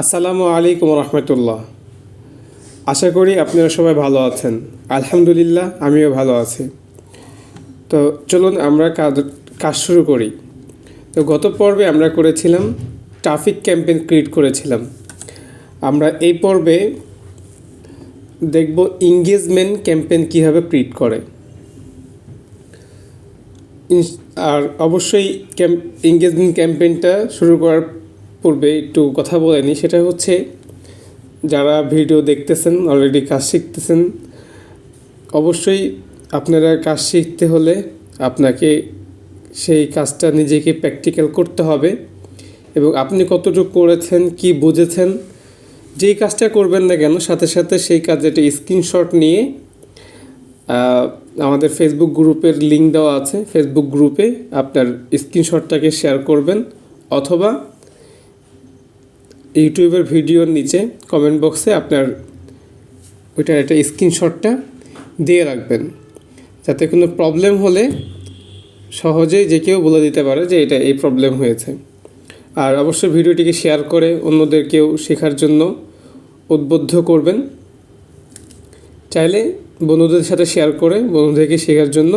আসসালামু আলাইকুম রহমতুল্লাহ। আশা করি আপনারা সবাই ভালো আছেন। আলহামদুলিল্লাহ, আমিও ভালো আছি। তো চলুন আমরা কাজ শুরু করি। তো গত পর্বে আমরা করেছিলাম, ট্রাফিক ক্যাম্পেইন ক্রিয়েট করেছিলাম। আমরা এই পর্বে দেখব ইংগেজমেন্ট ক্যাম্পেইন কীভাবে ক্রিয়েট করে। আর অবশ্যই ক্যাম্প এঙ্গেজমেন্ট ক্যাম্পেইনটা শুরু করার পূর্বে একটু কথা বলে নিই। সেটা হচ্ছে, যারা ভিডিও দেখতেছেন অলরেডি কাজ শিখতেছেন, অবশ্যই আপনারা কাজ শিখতে হলে আপনাকে সেই কাজটা নিজেকে প্র্যাকটিক্যাল করতে হবে এবং আপনি কতটুকু করেছেন, কি বুঝেছেন, যেই কাজটা করবেন না কেন, সাথে সাথে সেই কাজের একটা স্ক্রিনশট নিয়ে আমাদের ফেসবুক গ্রুপের লিঙ্ক দেওয়া আছে। ফেসবুক গ্রুপে আপনার স্ক্রিনশটটাকে শেয়ার করবেন অথবা ইউটিউবের ভিডিওর নিচে কমেন্ট বক্সে আপনার ওইটার একটা স্ক্রিনশটটা দিয়ে রাখবেন। যাতে কোনো প্রবলেম হলে সহজেই যে কেউ বলে দিতে পারে যে এটা এই প্রবলেম হয়েছে। আর অবশ্যই ভিডিওটিকে শেয়ার করে অন্যদেরকেও শেখার জন্য উদ্বুদ্ধ করবেন। চাইলে বন্ধুদের সাথে শেয়ার করে বন্ধুদেরকে শেখার জন্য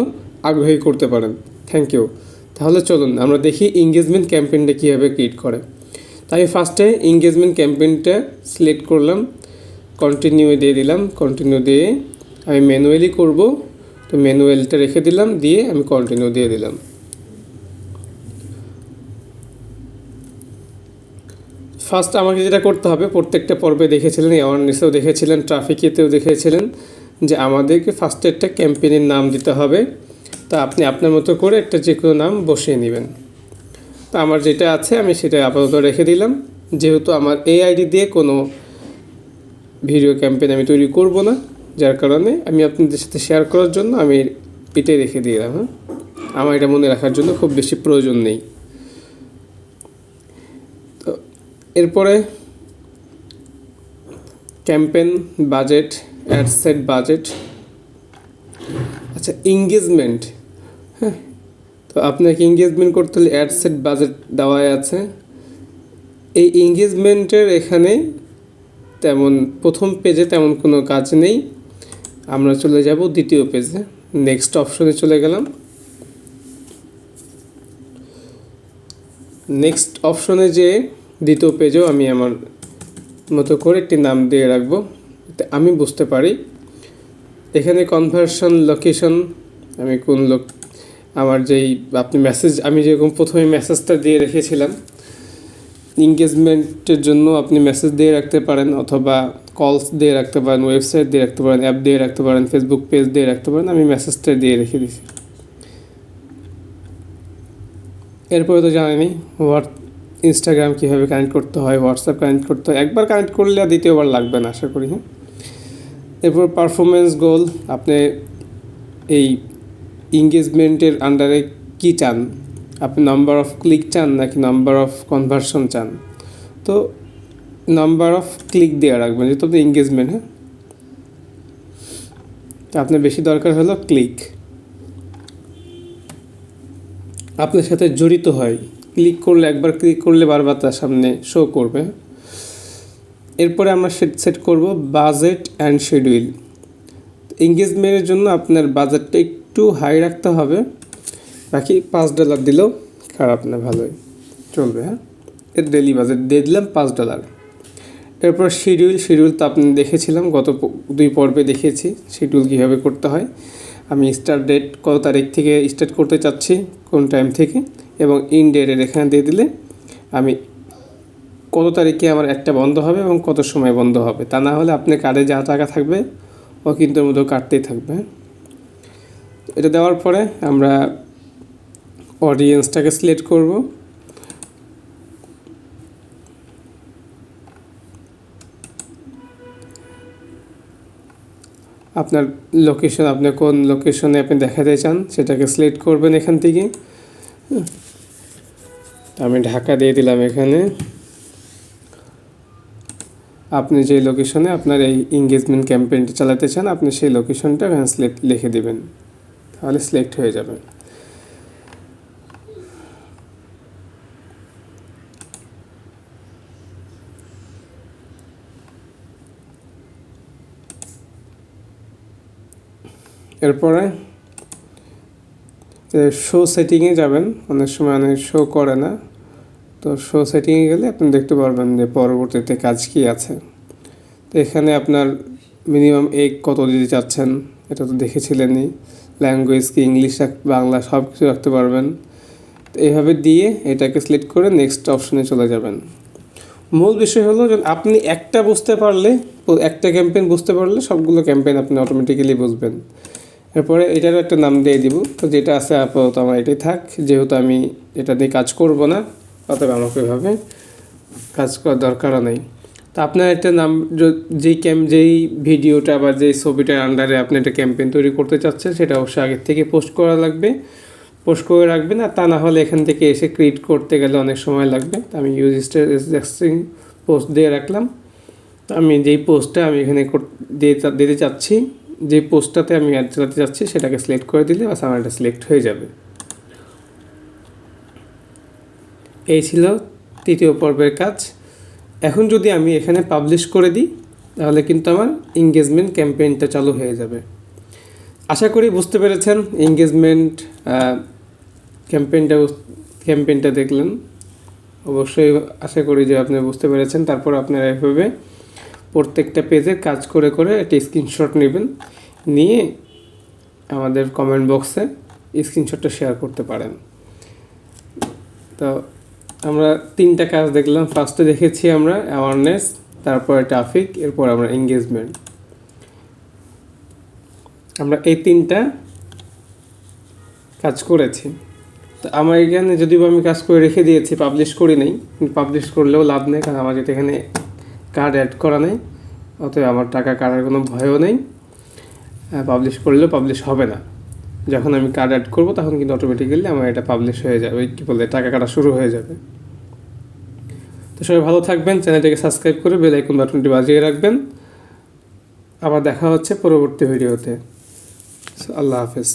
আগ্রহী করতে পারেন। থ্যাংক ইউ তাহলে চলুন, আমরা দেখি এঙ্গেজমেন্ট ক্যাম্পেইনটা কীভাবে ক্রিয়েট করে। তাই ফার্স্টে এঙ্গেজমেন্ট ক্যাম্পেইনটা সিলেক্ট করলাম কন্টিনিউ দিয়ে দিলাম কন্টিনিউ দিয়ে আমি ম্যানুয়ালি করব, তো ম্যানুয়ালটা রেখে দিলাম, দিয়ে আমি কন্টিনিউ দিয়ে দিলাম। ফার্স্ট আমাকে যেটা করতে হবে, প্রত্যেকটা পর্বে দেখেছিলেন অ্যাওয়ারনেসেও দেখেছিলেন ট্রাফিকেতেও দেখেছিলেন, যে আমাদেরকে ফার্স্টে একটা ক্যাম্পেইনের নাম দিতে হবে, তা আপনি আপনার মতো করে একটা যে কোনো নাম বসিয়ে নেবেন। তো আমার যেটা আছে আমি সেটা আপাতত রেখে দিলাম। যেহেতু আমার এই আইডি দিয়ে কোনো ভিডিও ক্যাম্পেইন আমি তৈরি করব না, যার কারণে আমি আপনাদের সাথে শেয়ার করার জন্য আমি এটাই রেখে দিলাম হ্যাঁ? আমার এটা মনে রাখার জন্য খুব বেশি প্রয়োজন নেই। তো এরপরে campaign budget ad set budget আচ্ছা এঙ্গেজমেন্ট হ্যাঁ? তো আপনাকে এঙ্গেজমেন্ট করতে হলে অ্যাডসেট বাজেট দেওয়াই আছে। এই এঙ্গেজমেন্টের এখানে তেমন প্রথম পেজে তেমন কোনো কাজ নেই। আমরা চলে যাব দ্বিতীয় পেজে নেক্সট অপশনে চলে গেলাম। নেক্সট অপশনে যে দ্বিতীয় পেজেও আমি আমার মতো করে একটি নাম দিয়ে রাখব। আমি বুঝতে পারি। এখানে কনভার্সন লোকেশন আমি কোন লোক আমার যেই আপনি মেসেজ আমি যেরকম প্রথমে মেসেজটা দিয়ে রেখেছিলাম এঙ্গেজমেন্টের জন্য আপনি মেসেজ দিয়ে রাখতে পারেন অথবা কলস দিয়ে রাখতে পারেন ওয়েবসাইট দিয়ে রাখতে পারেন অ্যাপ দিয়ে রাখতে পারেন ফেসবুক পেজ দিয়ে রাখতে পারেন, আমি মেসেজটা দিয়ে রেখে দিছি এরপরে তো জানেনি হোয়াট ইনস্টাগ্রাম কীভাবে কানেক্ট করতে হয় হোয়াটসঅ্যাপ কানেক্ট করতে হয়, একবার কানেক্ট করলে আর দ্বিতীয়বার লাগবে না, আশা করি হ্যাঁ। এরপর পারফরমেন্স গোল আপনি এই এঙ্গেজমেন্টের আন্ডারে কী চান? আপনি নাম্বার অফ ক্লিক চান নাকি নাম্বার অফ কনভার্সন চান? তো নাম্বার অফ ক্লিক দেওয়া রাখবেন, যেহেতু আপনার এঙ্গেজমেন্ট হ্যাঁ? আপনার বেশি দরকার হলো ক্লিক আপনার সাথে জড়িত হয় ক্লিক করলে, একবার ক্লিক করলে বারবার তার সামনে শো করবে। এরপরে আমরা সেট সেট করব বাজেট অ্যান্ড শিডিউল এঙ্গেজমেন্টের জন্য আপনার বাজেটটা একটু হাই রাখতে হবে। বাকি পাঁচ ডলার দিলেও খারাপ না, ভালোই। চলবে হ্যাঁ? এর ডেলি বাজেট দিয়ে দিলাম পাঁচ ডলার এরপর শিডিউল শিডিউল তো আপনি দেখেছিলাম, গত দুই পর্বে দেখেছি শিডিউল কীভাবে করতে হয়। আমি স্টার্ট ডেট কত তারিখ থেকে স্টার্ট করতে চাচ্ছি, কোন টাইম থেকে, এবং ইন ডেটের এখানে দিয়ে দিলে আমি কত তারিখে আমার একটা বন্ধ হবে এবং কত সময় বন্ধ হবে। তা না হলে আপনার কার্ডে যা টাকা থাকবে, ও কিন্তু মধ্যে কাটতেই থাকবে এটা দেওয়ার পরে আমরা অডিয়েন্সটাকে সিলেক্ট করব। আপনার লোকেশন আপনি কোন লোকেশনে আপনি দেখাতে চান, সেটাকে সিলেক্ট করবেন এখান থেকে। আমি ঢাকা দিয়ে দিলাম এখানে। আপনি যে লোকেশনে আপনার এই এঙ্গেজমেন্ট ক্যাম্পেইনটা চালাতে চান, আপনি সেই লোকেশনটা এখানে সিলেক্ট লিখে দিবেন। তাহলে সিলেক্ট হয়ে যাবে। এরপরে শো সেটিংয়ে যাবেন, অনেক সময় অনেক শো করে না। তো শো সেটিংয়ে গেলে আপনি দেখতে পারবেন যে পরবর্তীতে কাজ কি আছে। তো এখানে আপনার মিনিমাম এক কত দিতে চাচ্ছেন? এটা তো দেখেছিলেনই। ল্যাঙ্গুয়েজ কি ইংলিশ বাংলা সব কিছু রাখতে পারবেন। তো এইভাবে দিয়ে এটাকে সিলেক্ট করে নেক্সট অপশনে চলে যাবেন। মূল বিষয় হলো যে আপনি একটা বুঝতে পারলে, একটা ক্যাম্পেইন বুঝতে পারলে সবগুলো ক্যাম্পেইন আপনি অটোমেটিক্যালি বুঝবেন। এরপরে এটারও একটা নাম দিয়ে দিব। তো যেটা আছে আপাতত আমার এটাই থাক। যেহেতু আমি এটা দিয়ে কাজ করব না, অতএব আমাকে এভাবে কাজ করার দরকারও নেই। আপনার একটা নাম যেই ক্যাম্প যেই ভিডিওটা বা যেই ছবিটার আন্ডারে আপনি একটা ক্যাম্পেইন তৈরি করতে চাচ্ছেন, সেটা অবশ্যই আগের থেকে পোস্ট করা লাগবে। পোস্ট করে রাখবেন আর তা না হলে এখান থেকে এসে ক্রিয়েট করতে গেলে অনেক সময় লাগবে। তো আমি ইউজ এক্সিং পোস্ট দিয়ে রাখলাম। আমি যেই পোস্টটা আমি এখানে দিতে চাচ্ছি যে পোস্টটাতে আমি অ্যাড চালাতে চাচ্ছি, সেটাকে সিলেক্ট করে দিলে বাস আমার এটা সিলেক্ট হয়ে যাবে। এই ছিল তৃতীয় পর্বের কাজ। এখন যদি আমি এখানে পাবলিশ করে দিই, তাহলে কিন্তু আমার এঙ্গেজমেন্ট ক্যাম্পেইনটা চালু হয়ে যাবে। আশা করি বুঝতে পেরেছেন এঙ্গেজমেন্ট ক্যাম্পেইনটা ক্যাম্পেইনটা দেখলেন। অবশ্যই আশা করি যে আপনি বুঝতে পেরেছেন। তারপর আপনারা এভাবে প্রত্যেকটা পেজে কাজ করে করে একটা স্ক্রিনশট নেবেন, নিয়ে আমাদের কমেন্ট বক্সে স্ক্রিনশটটা শেয়ার করতে পারেন। তো আমরা তিনটা কাজ দেখলাম। ফার্স্টে দেখেছি আমরা অ্যাওয়ারনেস তারপরে ট্রাফিক এরপর আমরা এঙ্গেজমেন্ট আমরা এই তিনটা কাজ করেছি। তো আমার এখানে যদিও আমি কাজ করে রেখে দিয়েছি পাবলিশ করি নাই পাবলিশ করলেও লাভ নেই, কারণ আমার যেটা এখানে কার্ড অ্যাড করা নেই, অতএব আমার টাকা কাটার কোনো ভয়ও নেই। পাবলিশ করলেও পাবলিশ হবে না। যখন আমি কার্ড অ্যাড করব, তখন কিন্তু অটোমেটিক্যালি আমার এটা পাবলিশ হয়ে যাবে। কী বলে, টাকা কাটা শুরু হয়ে যাবে। তো সবাই ভালো থাকবেন, চ্যানেলটাকে সাবস্ক্রাইব করে বেল আইকন বাটনটি বাজিয়ে রাখবেন। আবার দেখা হচ্ছে পরবর্তী ভিডিওতে আল্লাহ হাফেজ।